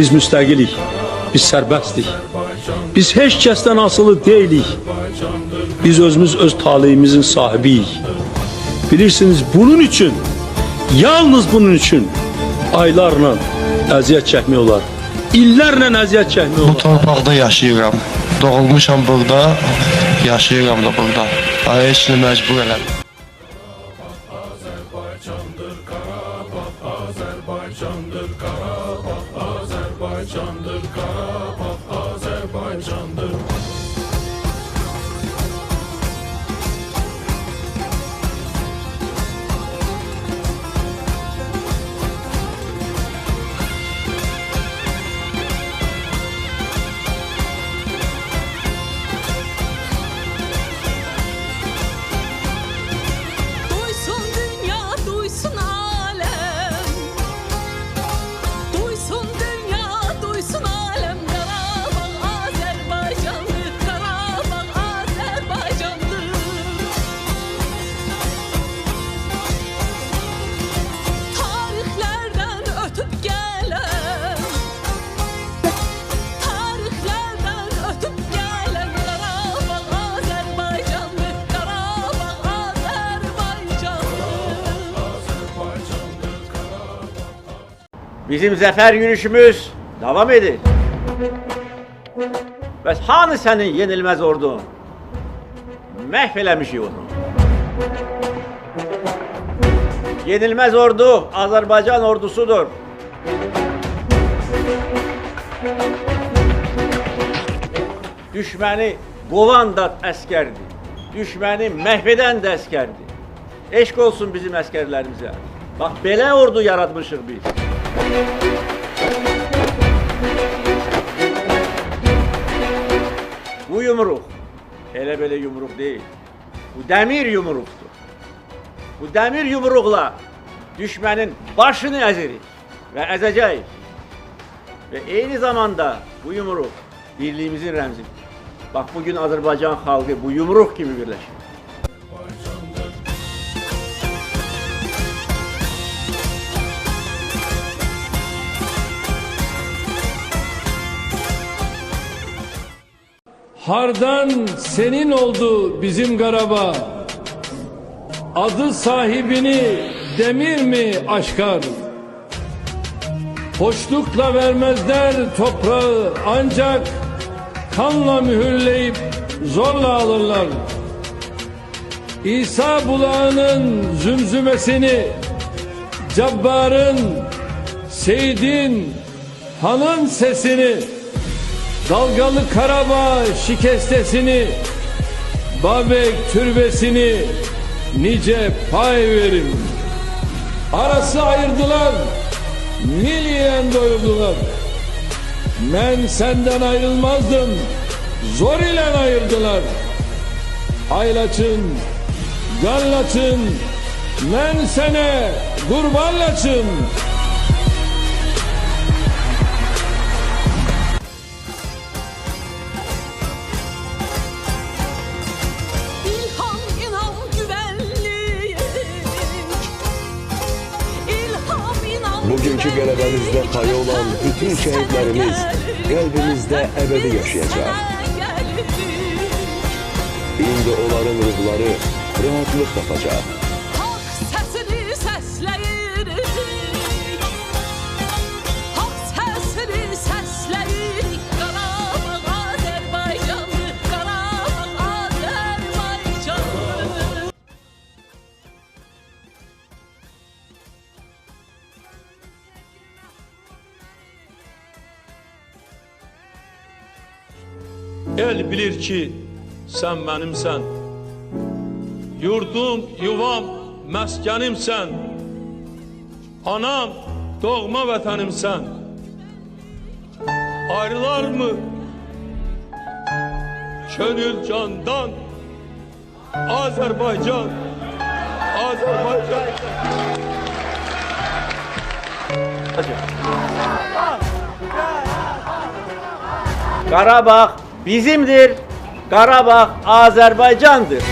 Biz müstəqilik, biz sərbəstdik. Biz heç kəsdən asılı deyilik. Biz özümüz öz taleyimizin sahibiyik. Bilirsiniz bunun için, yalnız bunun için aylarla əziyyət çəkmək olar. İllərlə əziyyət çəkmək Bu olar. torpaqda yaşayıram. Doğulmuşam burada, yaşayıram da burada. Ay heç məcbur elədim. Duysun Bizim zafer yürüyüşümüz devam edir. Ve hani senin yenilmez ordun? Mahvelemiş onu. Yenilmez ordu Azerbaycan ordusudur. Düşməni qovan da əsgərdir. Düşməni məhv də əsgərdir. Eşq olsun bizim əsgərlərimizə. Bax belə ordu yaratmışıq biz. Bu yumruk elə belə yumruk değil. Bu demir yumruktur. Bu demir yumrukla düşmenin başını ezirik ve ezeceğiz. Ve aynı zamanda bu yumruk birliğimizin remzidir. Bak bugün Azerbaycan halkı bu yumruk gibi birleşir. Hardan senin oldu bizim Karabağ. Adı sahibini demir mi aşkar? Hoşlukla vermezler toprağı ancak kanla mühürleyip zorla alırlar. İsa bulağının zümzümesini Cabbar'ın, Seyit'in, Han'ın sesini Dalgalı Karabağ şikestesini, Babek türbesini nice pay verin. Arası ayırdılar, milliyen doyurdular. Ben senden ayrılmazdım, zor ile ayırdılar. Aylaçın, gallaçın, ben sene kurbanlaçın. Bugünkü qələbəmizdə payı olan bütün şəhidlərimiz qəlbimizdə əbədi yaşayacaq. İndi onların ruhları rahatlıq tapacaq. El bilir ki sən mənimsən. Yurdum, yuvam, məskənimsən. Anam, doğma vətənimsən. Ayrılar mı könül candan? Azərbaycan, Azərbaycan. Karabağ bizimdir. Karabağ Azerbaycan'dır.